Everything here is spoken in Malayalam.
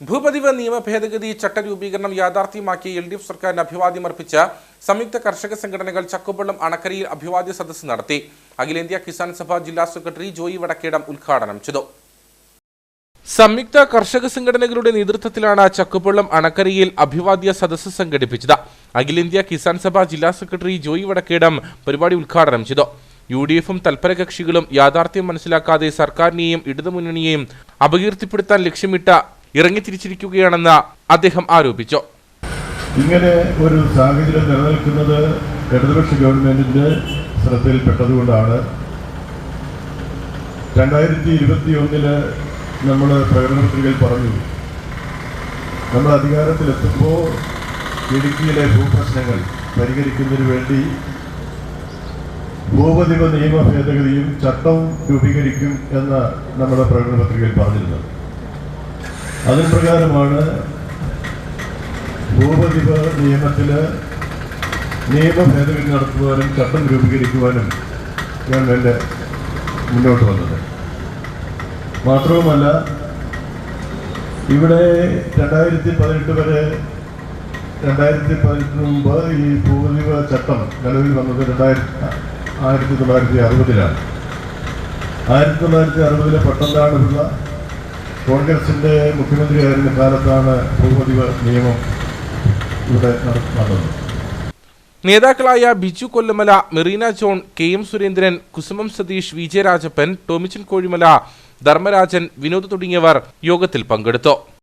ഭൂപതിവ് നിയമ ഭേദഗതി ചട്ടരൂപീകരണം യാഥാർത്ഥ്യമാക്കി എൽ ഡി എഫ് സർക്കാരിന് അഭിവാദ്യം അർപ്പിച്ച സംയുക്ത കർഷക സംഘടനകൾ ചക്കുപള്ളം അണക്കരയിൽ അഭിവാദ്യ സദസ്സ് നടത്തി. അഖിലേന്ത്യാ കിസാൻ സഭ ജില്ലാ സെക്രട്ടറി ജോയി വടക്കേടം ഉദ്ഘാടനം ചെയ്തു. സംയുക്ത കർഷക സംഘടനകളുടെ നേതൃത്വത്തിലാണ് ചക്കുപള്ളം അണക്കരയിൽ അഭിവാദ്യ സദസ്സ് സംഘടിപ്പിച്ചത്. അഖിലേന്ത്യാ കിസാൻ സഭ ജില്ലാ സെക്രട്ടറി ജോയി വടക്കേടം പരിപാടി ഉദ്ഘാടനം ചെയ്തു. യു ഡി എഫും തൽപരകക്ഷികളും യാഥാർത്ഥ്യം മനസ്സിലാക്കാതെ സർക്കാരിനെയും ഇടതുമുന്നണിയെയും അപകീർത്തിപ്പെടുത്താൻ ലക്ഷ്യമിട്ട ഇറങ്ങിത്തിരിച്ചിരിക്കുകയാണെന്ന് അദ്ദേഹം ആരോപിച്ചു. ഇങ്ങനെ ഒരു സാഹചര്യം നിലനിൽക്കുന്നത് ഇടതുപക്ഷ ഗവൺമെന്റിന്റെ ശ്രദ്ധയിൽപ്പെട്ടതുകൊണ്ടാണ്. രണ്ടായിരത്തി ഇരുപത്തി ഒന്നിൽ നമ്മൾ പ്രകടനപത്രികയിൽ പറഞ്ഞു. നമ്മൾ അധികാരത്തിലെത്തുമ്പോൾ ഇടുക്കിയിലെ ഭൂപ്രശ്നങ്ങൾ പരിഹരിക്കുന്നതിന് വേണ്ടി ഭൂപതിവ നിയമ ഭേദഗതിയും ചട്ടവും രൂപീകരിക്കും എന്ന് നമ്മുടെ പ്രകടന പത്രികയിൽ പറഞ്ഞിരുന്നത്. അതിന് പ്രകാരമാണ് ഭൂപതിപ നിയമത്തിൽ നിയമ ഭേദഗതി നടത്തുവാനും ചട്ടം രൂപീകരിക്കുവാനും ഗവൺമെന്റ് മുന്നോട്ട് വന്നത്. മാത്രവുമല്ല ഇവിടെ രണ്ടായിരത്തി പതിനെട്ട് വരെ രണ്ടായിരത്തി പതിനെട്ടിന് മുമ്പ് ഈ ഭൂപതിപ ചട്ടം നിലവിൽ വന്നത് രണ്ടായിരത്തി ആയിരത്തി തൊള്ളായിരത്തി അറുപതിലാണ് ആയിരത്തി തൊള്ളായിരത്തി അറുപതിലെ പട്ടംതാണുള്ള കോൺഗ്രസിന്റെ മുഖ്യമന്ത്രിയായിരുന്ന കാലത്താണ് ഭൂപതിവ് നിയമം ഇവിടെ നട- നടന്നത്. നേതാക്കളായ Biju Kollamala Merina John K M Surendran Kusumam Satheesh V J Rajappan Tomichan Kozhimala Dharmarajan Vinod തുടങ്ങിയവർ യോഗത്തിൽ പങ്കെടുത്തു.